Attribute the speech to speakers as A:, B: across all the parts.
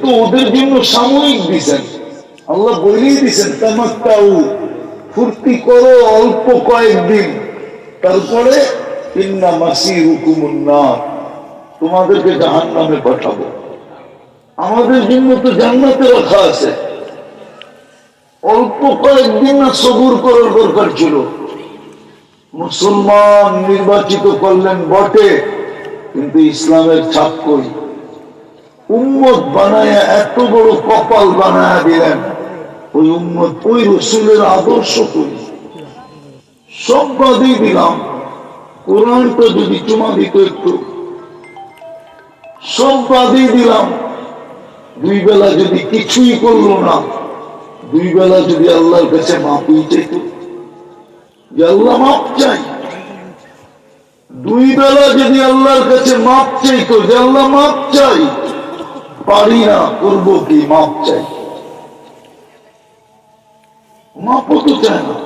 A: তো ওদের জন্য সাময়িক আল্লাহ বলেই ফুর্তি করো অল্প কয়েকদিন। তারপরে ইন্না মাসি তোমাদেরকে জাহান নামে পাঠাবো। আমাদের জন্য তো জান্নাতে রাখা আছে। অল্প কয়েকদিন না সবুর করার দরকার ছিল। মুসলমান নির্বাচিত করলেন বটে, কিন্তু ইসলামের ছাপ কই? উম্মত বানায় এত বড় কপাল বানায় দিলেন। ওই উম্মত ওই রসুলের আদর্শ করি সব বাদই দিলাম। কোরআনটা যদি চুমা দিত একটু। সব বাদই দিলাম। দুই বেলা যদি কিছুই করল না, দুই বেলা যদি আল্লাহর কাছে মাপই চাইত যে আল্লাহ মাপ চাই দুই বেলা যদি আল্লাহর কাছে মাপ চাইতো, যে আল্লাহ মাপ চাই পারি না করব কি, মাপ চাই। মাপও তো চায় না।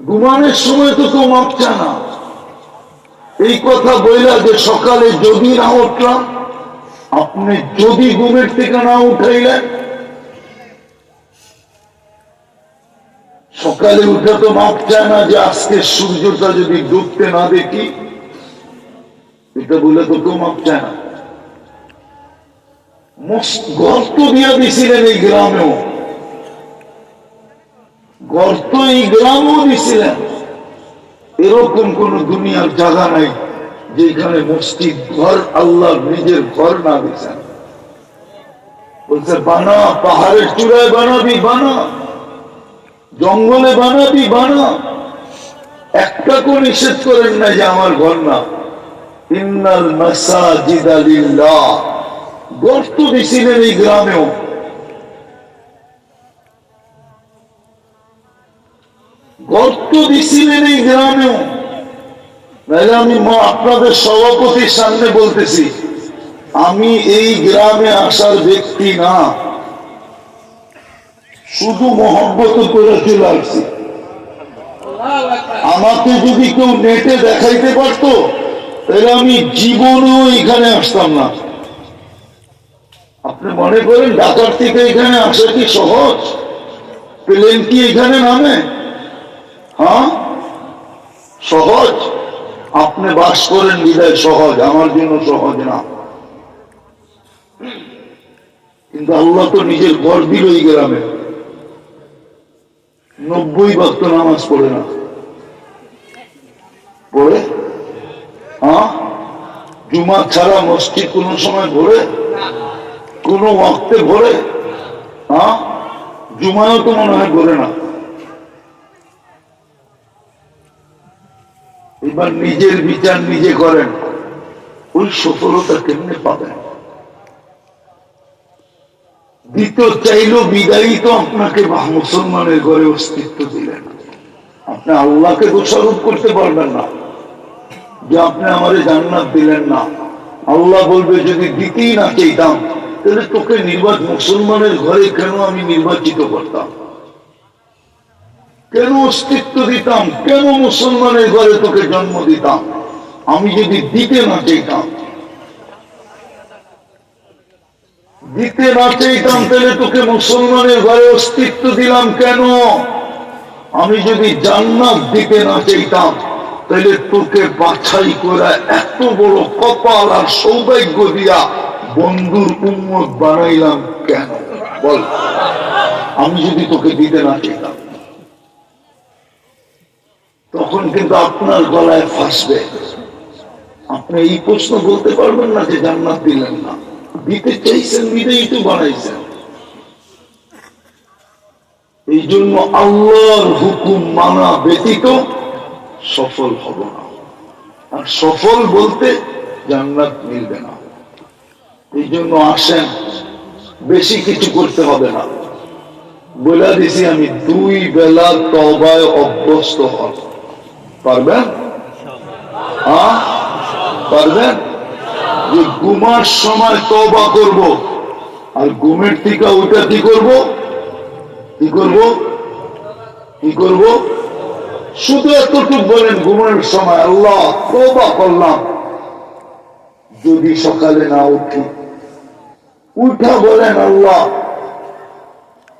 A: ঘুমানোর সময় তো কেউ মাপ চায় না। এই কথা বইলা যে সকালে যদি না উঠলাম, আপনি যদি ঘুমের থেকে না উঠাইলেন, সকালে উঠে তো মাপ চায় না যে আজকে সূর্যটা যদি ডুবতে না দেখি, এটা বলে তো কেউ মাপ চায় না। গর্ত দিয়া দিছিলেন এই গ্রামেও। গর্ত এই দিছিলেন। এরকম কোন দুনিয়ার জায়গা নাই যেখানে মসজিদ ঘর আল্লাহ নিজের ঘর না দিয়েছেন। বলছে, বানা, পাহাড়ের চূড়ায় বানাবি, বানা। জঙ্গলে বানাবি, বানা। একটা কোন নিষেধ করেন না যে আমার ঘর না। ইন্নাল মাসাজিদ আলিল্লাহ গর্ত দিছিলেন এই গ্রামেও গর্ত দিছিলেন এই গ্রামেও আমি আপনাদের সভাপতির সামনে বলতেছি, আমি এই গ্রামে আসার ব্যক্তি না। শুধু মহব্বত করে চলে আমাকে যদি কেউ নেটে দেখাইতে পারতো, তাহলে আমি জীবনেও এখানে আসতাম না। আপনি মনে করেন ঢাকার থেকে এখানে আসা কি সহজ? প্লেন কি এখানে নামে? হ্যাঁ? সহজ? আপনি বাস করেন বিদায় সহজ, আমার জন্য সহজ না। কিন্তু আল্লাহ তো নিজের ঘর দিল এই গ্রামে। নব্বই ভক্ত নামাজ পড়ে না। পড়ে? হ্যাঁ? জুমা ছাড়া মসজিদ কোনো সময় ভরে? কোন ওয়াক্তে ভরে হ্যাঁ? জুমায়ও তো মনে হয় ভরে না। এবার নিজের বিচার নিজে করেন। ওই সফলতা কেমনে পাবেন? দিত চাইলো বিদায়ী তো আপনাকে মুসলমানের ঘরে অস্তিত্ব দিলেন। আপনি আল্লাহকে দোষারোপ করতে পারবেন না। যে আপনি আমারে জান্নাত দিলেন না। আল্লাহ বলবে, যদি দিতেই না চাইতাম তাহলে তোকে নির্বাচ মুসলমানের ঘরে কেন আমি নির্বাচিত করতাম? কেন অস্তিত্ব দিতাম? কেন মুসলমানের ঘরে তোকে জন্ম দিতাম? আমি যদি দিতে না চাইতাম, দিতে না চাইতাম, তাহলে তোকে মুসলমানের ঘরে অস্তিত্ব দিলাম কেন? আমি যদি জান্নাত দিতে না চাইতাম, তাহলে তোকে বাছাই করে এত বড় কপাল আর সৌভাগ্য দিয়া বন্ধুর উন্মত বানাইলাম কেন? বল। আমি যদি তোকে দিতে না চাইতাম, তখন কিন্তু আপনার গলায় ফাঁসবে। আপনি এই প্রশ্ন বলতে পারবেন না যে জান্নাত দিলেন না। দিতে চাইছেন বিদেই তো বানাইছেন। এই জন্য আল্লাহর হুকুম মানা ব্যতীত সফল হব না। আর সফল বলতে জান্নাত মিলবে না। এই জন্য আসেন, বেশি কিছু করতে হবে না। বলে দিছি আমি, দুই বেলা তবায় অভ্যস্ত হন। পারবেন? পারবেন? যে ঘুমার সময় তবা করব, আর ঘুমের টিকা ওইটা কি করব? কি করব? কি করব? শুধু এতটুকু বলেন ঘুমানোর সময়, আল্লাহ তবা করলাম। যদি সকালে না উঠি উঠা বলেন, আল্লাহ,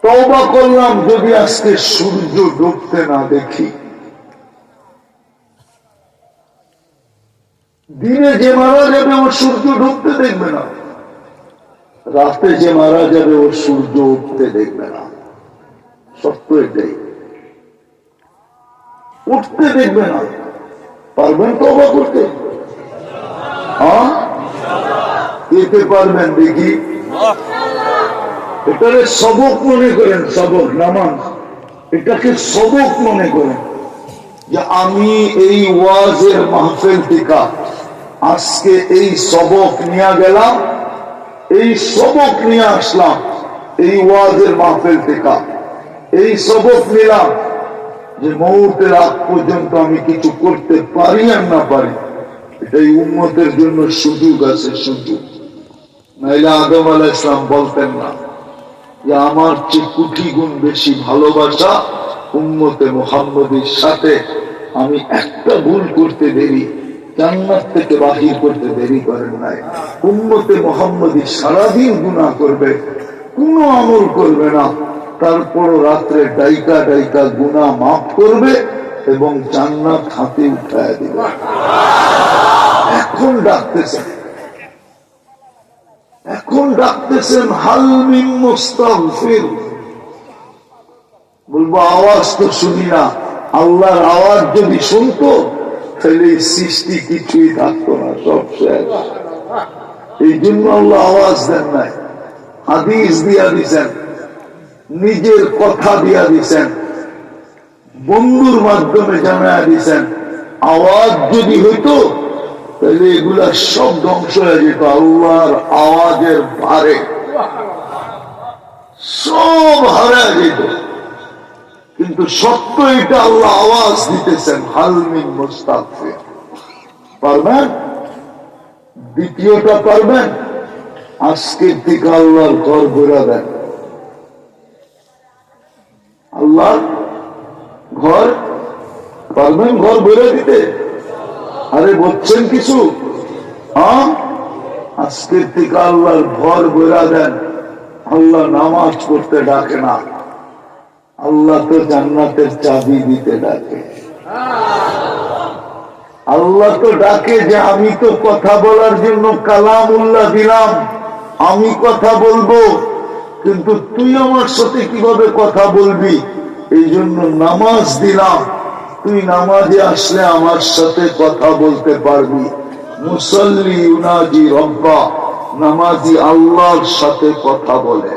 A: তওবা করলাম যদি আজকে সূর্য ডুবতে না দেখি। দিনে যে মারা যাবে ও সূর্য ডুবতে দেখবে না। রাতে যে মারা যাবে ও সূর্য উঠতে দেখবে না। সত্য এটাই। উঠতে দেখবে না। পারবেন তবা করতে? হ্যাঁ? পারবেন দেখি। এটাকে সবক মনে করেন, সবক, নামাজ। এটাকে সবক মনে করেন। যে আমি এই ওয়াজের মাহফিল থেকে আজকে এই সবক নিয়ে গেলাম, এই সবক নিয়ে আসলাম, এই ওয়াজের মাহফিল থেকে। এই সবক নিলাম, যে মৌতের আগ পর্যন্ত আমি কিছু করতে পারি আর না পারি, এটাই উন্মতের জন্য সুযোগ আছে, সুযোগ। নাইলে আদম আলা ইসলাম বলতেন না, যে আমার চেয়ে কোটি গুণ বেশি ভালোবাসা উম্মতে মোহাম্মদের সাথে আমি একটা ভুল করতে দেরি, জান্নাত থেকে বাহির করতে দেরি করেন নাই। মোহাম্মদী সারাদিন গুণা করবে, কোনো আমল করবে না। তারপর রাত্রে ডাইকা ডাইকা গুণা মাফ করবে এবং জান্নাত হাতে উঠায় দিবে। এখন ডাকতেছেন এখন ডাকতেছেন হালমিন মুস্তাগফির। বলব, আওয়াজ তো শুনি না। আল্লাহর আওয়াজ যদি শুনতো, তাহলে এই সৃষ্টি কিছুই থাকতো না, সব শেষ। এই জন্য আল্লাহ আওয়াজ দেন নাই। হাদিস দিয়া দিছেন, নিজের কথা দিয়া দিছেন, বন্ধুর মাধ্যমে জানায় দিছেন। আওয়াজ যদি হইতো এগুলা সব ধ্বংস হয়ে যেত আল্লাহর আওয়াজের ভারে। সব হারা যেত। কিন্তু সত্য এটা আল্লাহ আওয়াজ দিতেছেন হালমিন মুস্তাফে পারবেন? দ্বিতীয়টা পারবেন? আজকের থেকে আল্লাহর ঘর ঘোরা দেন। আল্লাহ ঘর? পারবেন ঘর ঘুরে দিতে? আরে বলছেন কিছু? হ্যাঁ? আজকের থেকে আল্লাহর ঘর বেড়া দেন। আল্লাহ নামাজ পড়তে ডাকে না। আল্লাহ তো জান্নাতের চাবি দিতে ডাকে। আল্লাহ তো ডাকে যে আমি তো কথা বলার জন্য কালাম উল্লাহ দিলাম। আমি কথা বলব, কিন্তু তুই আমার সাথে কীভাবে কথা বলবি? এই জন্য নামাজ দিলাম। তুই নামাজে আসলে আমার সাথে কথা বলতে পারবি। মুসল্লি উনাজি রব্বা নামাজি আল্লাহর সাথে কথা বলে।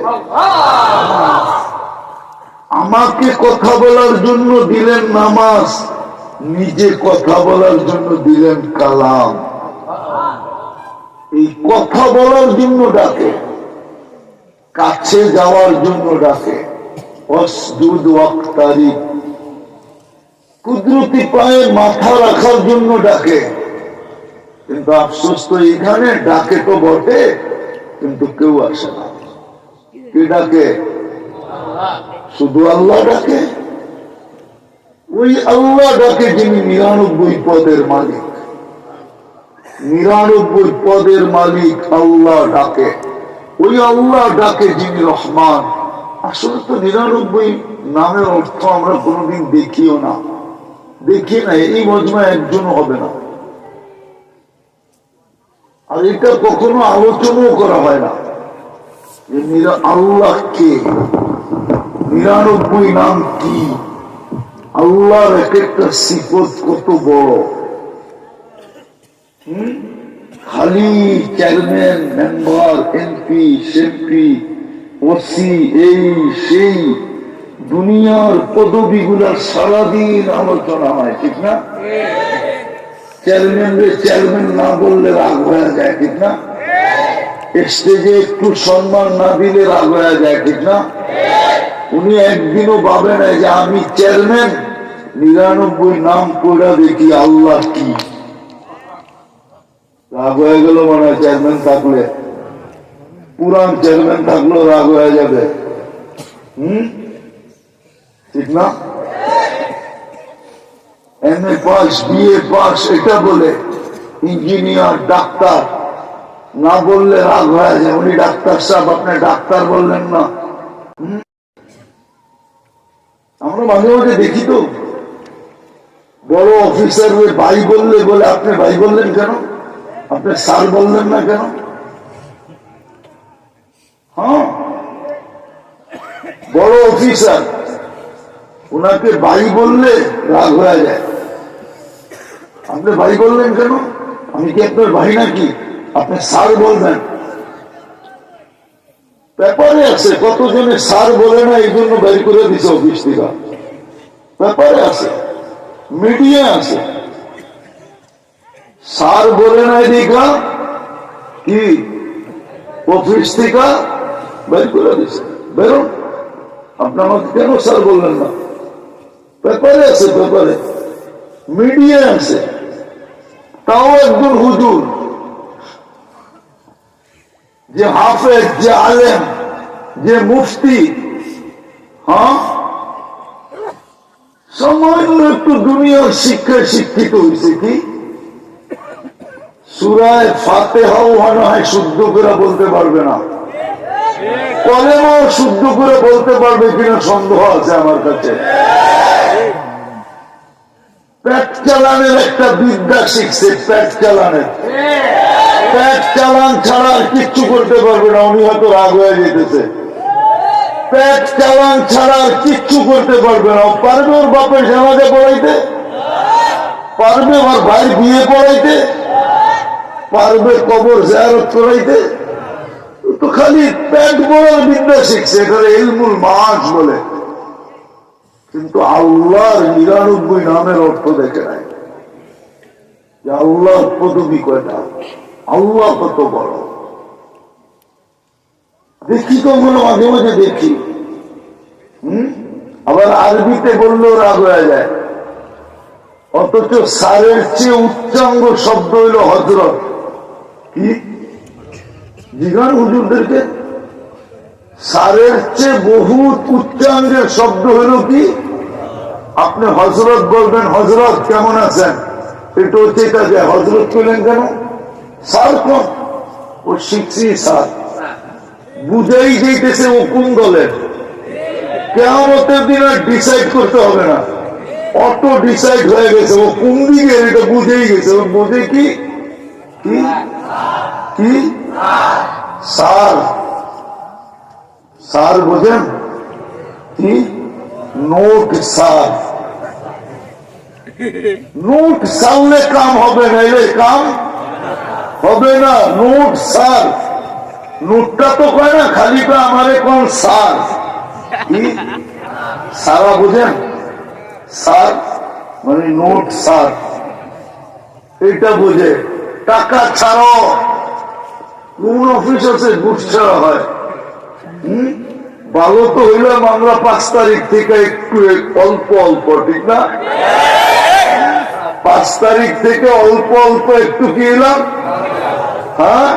A: আমাকে কথা বলার জন্য দিলেন নামাজ, নিজে কথা বলার জন্য দিলেন কালাম। এই কথা বলার জন্য ডাকে, কাছে যাওয়ার জন্য ডাকে। অসদুদ ওয়াক্তারি কুদরতি পায়ে মাথা রাখার জন্য ডাকে। কিন্তু আফসোস তো এখানে, ডাকে তো বটে, কিন্তু কেউ আসে না। কে ডাকে? শুধু আল্লাহ ডাকে। ওই আল্লাহ ডাকে যিনি নিরানব্বই পদের মালিক। নিরানব্বই পদের মালিক আল্লাহ ডাকে। ওই আল্লাহ ডাকে যিনি রহমান। আসলে তো নিরানব্বই নামের অর্থ আমরা কোনোদিন দেখিও না। দেখি না, এই মজমা একজন হবে না। আর এটা কখনো আলোচনাও করা হয় না। যে আল্লাহ কে? নিরানব্বই নাম কি? আল্লাহর এক একটা সিপত কত বড়? খালি চেয়ারম্যান, মেম্বার, এমপি, সেমপি, ওসি, এই, সেই দুনিয়ার পদবি গুলা সারাদিন আলোচনা হয়, ঠিক না? চেয়ারম্যান চেয়ারম্যান না বললে রাগ হয়ে যায়, ঠিক না? স্টেজে একটু সম্মান না দিলে রাগ হয়ে যায়, ঠিক না? উনি একদিনও ভাবে না যে আমি চেয়ারম্যান নিরানব্বই নাম করে দেখি আল্লাহ কি। রাগ হয়ে গেল মানে চেয়ারম্যান থাকলে। পুরান চেয়ারম্যান থাকলেও রাগ হয়ে যাবে। হম? ঠিক না? M A pass BA pass এটা বলে ইঞ্জিনিয়ার ডাক্তার। না বললে রাগ হয়ে যায়, উনি ডাক্তার সাহেব, আপনি ডাক্তার বললেন না। আমরা মাঝে মাঝে দেখি তো। বড় অফিসার ওই ভাই বললে বলে, আপনি ভাই বললেন কেন? আপনি স্যার বললেন না কেন? হ্যাঁ? বড় অফিসার ওনাকে ভাই বললে রাগ হয়ে যায়। আপনি ভাই বললেন কেন? আমি কি আপনার ভাই নাকি? আপনি স্যার বলবেন। ব্যাপারে আছে কতজনে স্যার বলে না এই জন্য বের করে দিছে অফিস থেকে? ব্যাপারে আছে, মিডিয়া আছে। স্যার বলে না এদিকা কি? অফিস থেকে? বের করে দিছে। বেরোন আপনি আমাকে কেন স্যার বললেন না? পেপারে আছে, পেপারে। মিডিয়া আছে। তাও একজন হুজুর। যে হাফেজ, যে আলেম, যে মুফতি হ্যাঁ? সামান্য একটু দুনিয়ার শিক্ষায় শিক্ষিত হয়েছে কি? সুরায় ফাতে হও মনে হয় শুদ্ধ করে বলতে পারবে না। কলেমাও শুদ্ধ করে বলতে পারবে কিনা সন্দেহ আছে আমার কাছে। চালানের একটা বিদ্যা শিখছে, পেট চালানের। পেট চালান ছাড়া কিচ্ছু করতে পারবে না, উনি হয়তো রাগ হয়ে যেতেছে। চালান ছাড়া কিচ্ছু করতে পারবে না। পারবে ওর বাপের পড়াইতে? পারবে ভাই বিয়ে পড়াইতে? পারবে কবর জায়ারত করাইতে? তো খালি পেট বড়ার বিদ্যা শিখছে এখানে ইলমুল মাস বলে। কিন্তু আল্লাহর নিরানব্বই নামের অর্থ দেখে নাই। যে আল্লাহর পদবি কয়টা? আল্লাহ কত বড়। দেখি তো মনে মাঝে মাঝে দেখি। হম? আবার আরবিতে বললেও রাগ হয়ে যায়। অথচ সারের চেয়ে উচ্চাঙ্গ শব্দ হইল হজরত কি? জিগান হুজুরদেরকে? সারের চেয়ে বহুত উচ্চাঙ্গের শব্দ হইল কি? আপনি হজরত বলবেন হজরত কেমন আছেন? একটু চেতা যায় হজরত পেলেন কেন? সার কম ও শিখছি সার বুঝাই যেতেছে ও কোন দলের কেমতের দিন আর ডিসাইড করতে হবে না। অটো ডিসাইড হয়ে গেছে, ও কোন দিকে? এটা বুঝেই গেছে। ও বুঝে কি? কি? সার সার বোঝেন কি নোট সার নোট সারলে কাম হবে না এলে কাম হবে না নোট সার নোটটা তো কয় না খালি তো আমারে কোন সার কি সারা বুঝেন সার মানে নোট সার এটা বুঝে টাকা ছাড়াও কোন অফিস আছে ঘুষ ছাড়া হয় হুম? ভালো তো হইলাম আমরা পাঁচ তারিখ থেকে একটু অল্প অল্প, ঠিক না? পাঁচ তারিখ থেকে অল্প অল্প একটু কি এলাম? হ্যাঁ?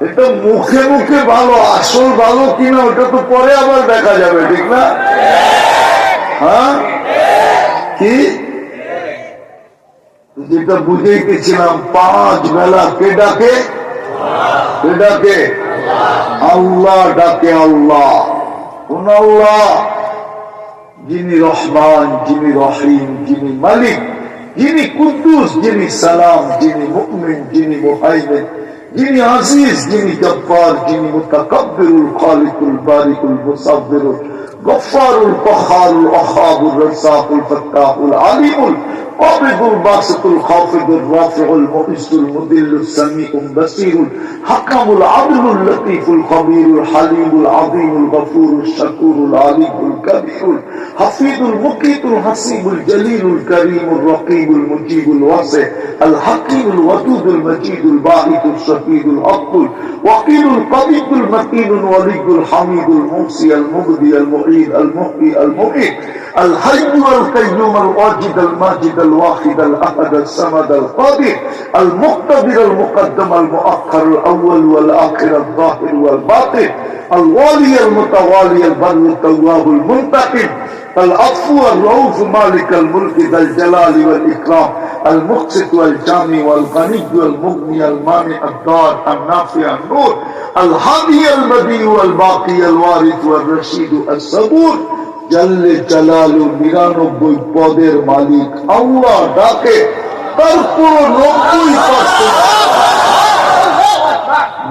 A: এটা মুখে মুখে ভালো, আসল ভালো কিনা ওটা তো পরে আবার দেখা যাবে, ঠিক না? হ্যাঁ? কি? যেটা বুঝেই গেছিলাম, পাঁচ বেলা কে ডাকে? কে ডাকে? আল্লাহ ডাকে আল্লাহ। কোন আল্লাহ? যিনি রহমান, যিনি রহিম, যিনি মালিক, যিনি কুদ্দুস, যিনি সালাম, যিনি মুকমিন যিনি মুহাইমিন, যিনি আজিজ, যিনি জব্বার, যিনি মুতাকাব্বিরুল খালিকুল বারিকুল মুসাব্বিরুল গফফারুল কহারুল ওয়াহাবুর রাজ্জাকুল ফাত্তাহুল আলিমুল قابض الباسط الخافض الرافع المؤس المذل السميع البصير الحكم العدل اللطيف الخبير الحليم العظيم الغفور الشكور العلي الكبير الحفيظ المقيت الحسيب الجليل الكريم الرقيب المجيب الواسع الحكيم الودود المجيد الباعث الشهيد الحق الوكيل القبيب المتين الولي الحميد الموصي المبدي المعيد المحيي المميت الحي القيوم الواجد الماجد الواحد الأحد الصمد القادر المقتدر المقدم المؤخر الأول والآخر الظاهر والباطن الوالي المتوالي البر التواب المنتقم العفو الرؤوف مالك الملك ذا الجلال والإكرام المقسط والجامع والغني والمغني المانع الدار النافع النور الهادي البديع والباقي الوارث والرشيد الصبور নিরানব্বই পদের মালিক আল্লাহ ডাকে, তার পুরো নব্বই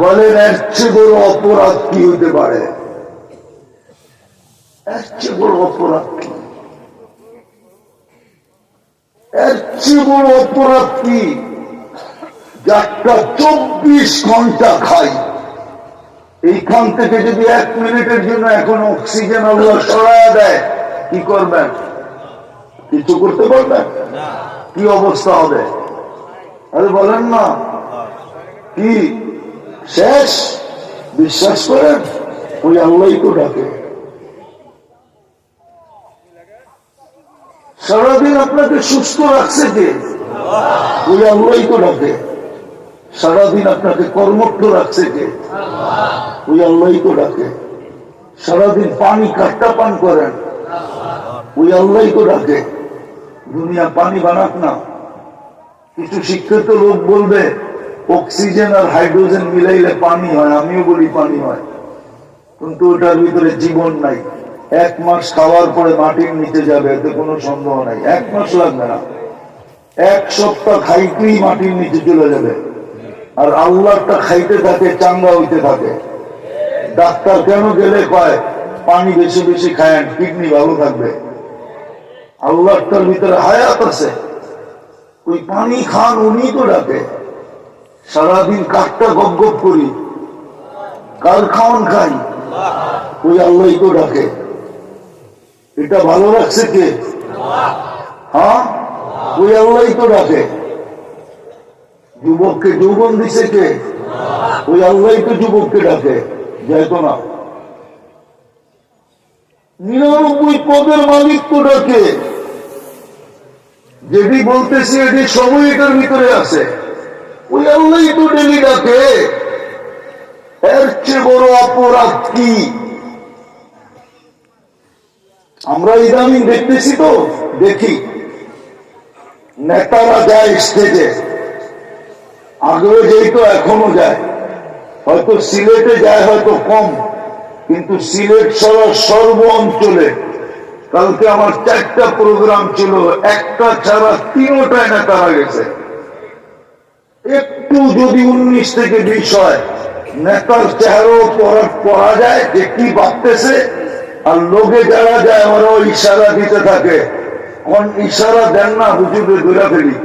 A: বলেন, এর চেয়ে বড় অপরাধ কি হতে পারে? অপরাধ কি? এর চেয়ে চব্বিশ ঘণ্টা খাই। এইখান থেকে যদি এক মিনিটের জন্য এখন অক্সিজেন আল্লাহ সরাইয়া দেয় কি করবেন? কিছু করতে পারবেন কি অবস্থা হবে? আরে বলেন না। কি? শেষ? বিশ্বাস করেন? ওই আল্লাহই তো ডাকে। সারাদিন আপনাকে সুস্থ রাখছে কে? ওই আল্লাহই তো ডাকে। সারাদিন আপনাকে কর্মঠ রাখছে কে? ওই আল্লাহই তো ডাকে। সারাদিন পানি কাটটা পান করেন। ওই আল্লাহই তো ডাকে। দুনিয়া পানি বানাক না। কিছু শিক্ষিত লোক বলবে, অক্সিজেন আর হাইড্রোজেন মিলাইলে পানি হয়, আমিও বলি পানি হয়। কিন্তু ওটার ভিতরে জীবন নাই। এক মাস খাওয়ার পরে মাটির নিচে যাবে, এতে কোনো সন্দেহ নাই। এক মাস লাগবে না। এক সপ্তাহ খাইতেই মাটির নিচে চলে যাবে। আর আল্লাহটা খাইতে থাকে চাঙ্গা হইতে থাকে। ডাক্তার কেন গেলে কয়, পানি বেশি বেশি খায়েন, কিডনি ভালো থাকবে। আল্লাহটার ভিতরে হায়াত আছে। ওই পানি খান উনি তো ডাকে। সারাদিন কাঠটা গপ গপ করি। কার খাওয়ান খাই? ওই আল্লাহই তো ডাকে। এটা ভালো লাগছে কে? হ্যাঁ? ওই আল্লাহই তো ডাকে। যুবককে যৌবন দিছে কে ওই আল্লাহই তো যুবককে ডাকে। যাইতো না। নিরানব্বই পদের মালিক তো ডাকে। যেটি বলতেছি, এটি সবই এটার ভিতরে আছে। ওই আল্লাহই তো ডেলি ডাকে। এর চেয়ে বড় অপরাধ কি? আমরা ইদানিং দেখতেছি তো, দেখি। নেতারা যায় স্টেজে। আগেও তো এখনও যায়, হয়তো সিলেটে যায়, হয়তো কম, কিন্তু সিলেট ছাড়া সর্ব অঞ্চলে, কালকে আমার চারটা প্রোগ্রাম ছিল, একটা ছাড়া তিনোটায় নেতারা গেছে একটু যদি উনিশ থেকে বিশ হয়, নেতার চেহারাও পড়া যায়, যে কি ভাবতেছে, আর লোকে যারা যায়, ওরাও ইশারা দিতে থাকে। কোন ইশারা দেন না হুজুরে ধরে ফেলি।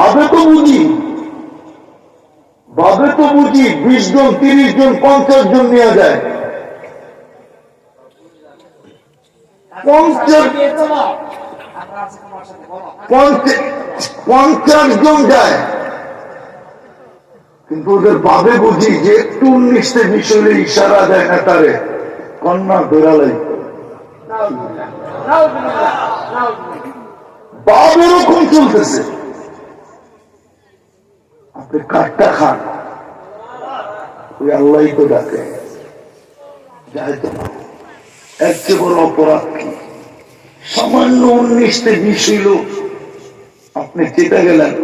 A: ভাবে তো বুঝি ভাবে তো বুঝি বিশ জন, তিরিশ জন, পঞ্চাশ জন নিয়ে যায়। পঞ্চাশ জন যায়। কিন্তু ওদের ভাবে বুঝি যে একটু উনিশতে বিষয়ে ইশারা দেয় না তারে। কন্যা বেড়ালাই। বাপ এরকম চলতেছে। আপনি কাঠটা খান। ওই আল্লাহ তো ডাকে। চেয়ে বড় অপরাধ কি? সামান্য উনিশতে বিশ হইল। আপনি চেতে গেলেন।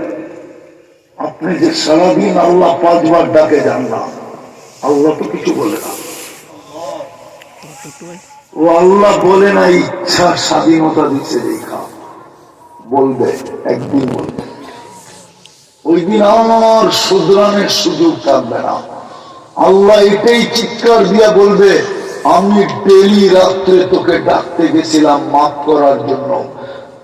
A: আপনি যে সারাদিন আল্লাহ পাঁচবার ডাকে যান না। আল্লাহ তো কিছু বলে না। ও আল্লাহ বলে না, ইচ্ছা স্বাধীনতা দিচ্ছে রেখা বলবে, একদিন বলবে। ওই দিন আমার শুধরানের সুযোগ থাকবে না। আল্লাহ এটাই চিৎকার দিয়া বলবে, আমি ডেলি রাত্রে তোকে ডাকতে গেছিলাম মাফ করার জন্য।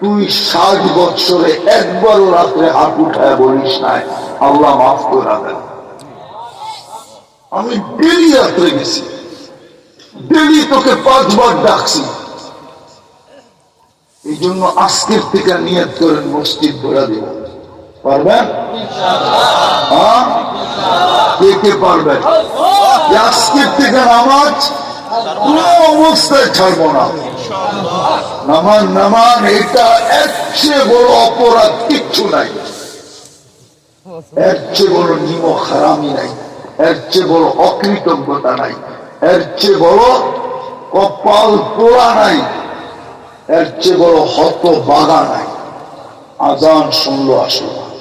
A: তুই ষাট বছরে একবারও রাত্রে হাত উঠায় বলিস নাই। আল্লাহ মাফ করে দেন। আমি ডেলি রাত্রে গেছি। ডেলি তোকে পাঁচবার ডাকছি। এই জন্য আজকের থেকে নিয়ত করেন মসজিদ ধরে দেব পারবেন কে কে পারবেন নামাজ এর বড় নাই। বড় নাই। বড় কপাল পোড়া নাই। এর চেয়ে বড় হত বাগা নাই। আজান শুনলো, আসলো।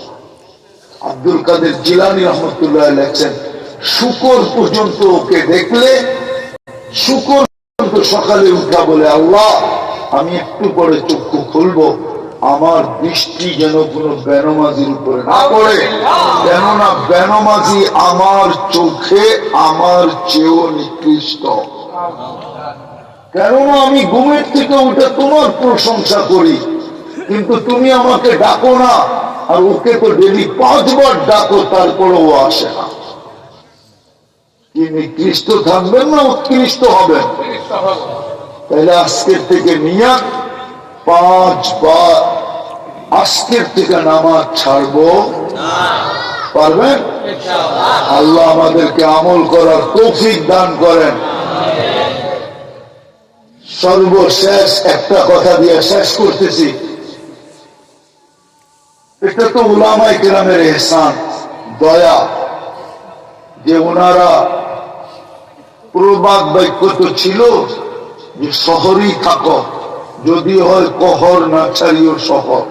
A: আব্দুল কাদের জিলানি রহমতুল্লাহ লেখছেন, শুকর পর্যন্ত ওকে দেখলে, শুকর পর্যন্ত সকালে উঠা বলে, আল্লাহ, আমি একটু পরে চক্ষু খুলবো, আমার দৃষ্টি যেন কোনো বেনমাজির উপরে না পড়ে। কেননা বেনমাজি আমার চোখে, আমার চেয়েও নিকৃষ্ট। কেননা আমি ঘুমের থেকে উঠে তোমার প্রশংসা করি, কিন্তু তুমি আমাকে ডাকো না। আর ওকে তো ডেলি পাঁচবার ডাকো, তারপরেও আসে না। কি নিকৃষ্ট থাকবেন না, উৎকৃষ্ট হবেন। তাহলে আজকের থেকে নিয়া পাঁচবার আজকের থেকে নামাজ ছাড়বো। পারবেন? আল্লাহ আমাদেরকে আমল করার তৌফিক দান করেন। সর্বশেষ একটা কথা দিয়ে শেষ করতেছি। এটা তো উলামাই কেরামের এহসান। দয়া যে ওনারা প্রবাদ বাক্য তো ছিল যে শহরই থাকো, যদি হয় কহর না ছাড়িও শহর।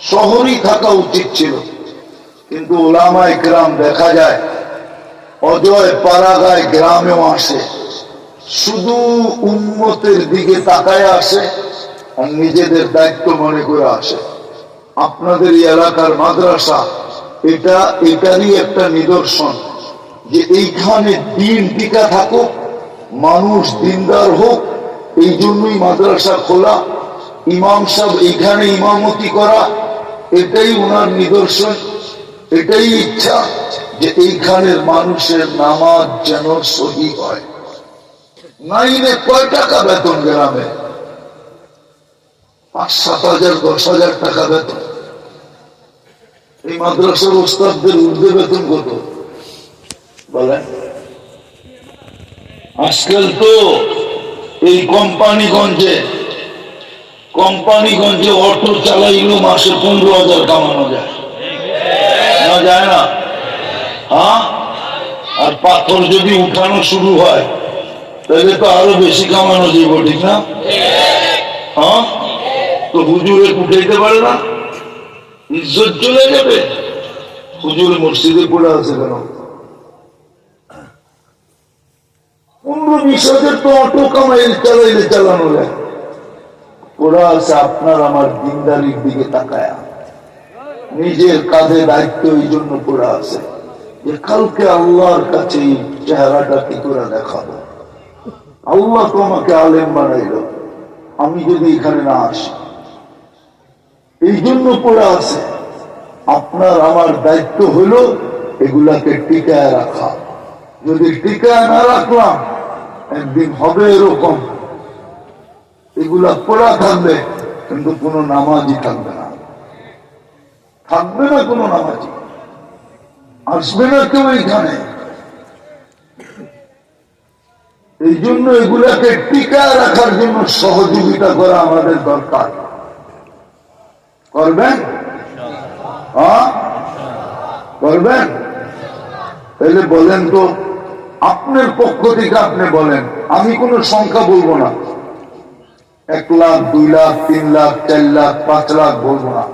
A: শহরই থাকা উচিত ছিল। কিন্তু ওলামাই গ্রাম দেখা যায়, অজয় পাড়াগায় গ্রামেও আসে। শুধু উন্মতের দিকে তাকায় আসে আর নিজেদের দায়িত্ব মনে করে আসে। আপনাদের এলাকার মাদ্রাসা, এটা এটারই একটা নিদর্শন যে এইখানে দিন টিকা থাকুক, মানুষ দিনদার হোক, এই জন্যই মাদ্রাসা খোলা। ইমাম সাহেব এইখানে ইমামতি করা, এটাই ওনার নিদর্শন, এটাই ইচ্ছা যে এইখানের মানুষের নামাজ যেন সহি হয়। নাইনে কয় টাকা বেতন গ্রামে? পাঁচ, সাত হাজার, দশ হাজার টাকা বেতন। এই মাদ্রাসার ওস্তাদদের ঊর্ধ্বে বেতন কত? বলেন। আজকাল তো এই কোম্পানিগঞ্জে কোম্পানিগঞ্জে অটো চালাইলেও মাসে পনেরো হাজার কামানো যায়। না যায় না? হ্যাঁ? আর পাথর যদি উঠানো শুরু হয়, তাহলে তো আরও বেশি কামানো যাইব, ঠিক না? হ্যাঁ? তো হুজুরে উঠাইতে পারে না? ইজ্জত চলে যাবে। হুজুর মসজিদে পড়ে আছে কেন? পনেরো বিশ হাজার তো অটো কামাই চালাইলে চালানো যায়। ওরা আছে আপনার আমার দিনদারির দিকে তাকায়া। নিজের কাঁধে দায়িত্ব এই জন্য পড়ে আছে যে কালকে আল্লাহর কাছে চেহারাটা কি করে দেখাবো? আল্লাহ তো আমাকে আলেম বানাইল। আমি যদি এখানে না আসি এই জন্য পড়ে আছে। আপনার আমার দায়িত্ব হলো এগুলাকে টিকায় রাখা। যদি টিকায় না রাখলাম, একদিন হবে এরকম। এগুলা পড়া থাকবে, কিন্তু কোনো নামাজই থাকবে না। থাকবে না কোনো নামাজি আসবে না কেউ এখানে। এই জন্য এগুলাকে টিকায় রাখার জন্য সহযোগিতা করা আমাদের দরকার। করবেন? হ্যাঁ? করবেন? তাহলে বলেন তো, আপনার পক্ষ থেকে আপনি বলেন, আমি কোনো সংখ্যা বলব না। এক লাখ, দুই লাখ, তিন লাখ, চার লাখ, পাঁচ লাখ বলব না।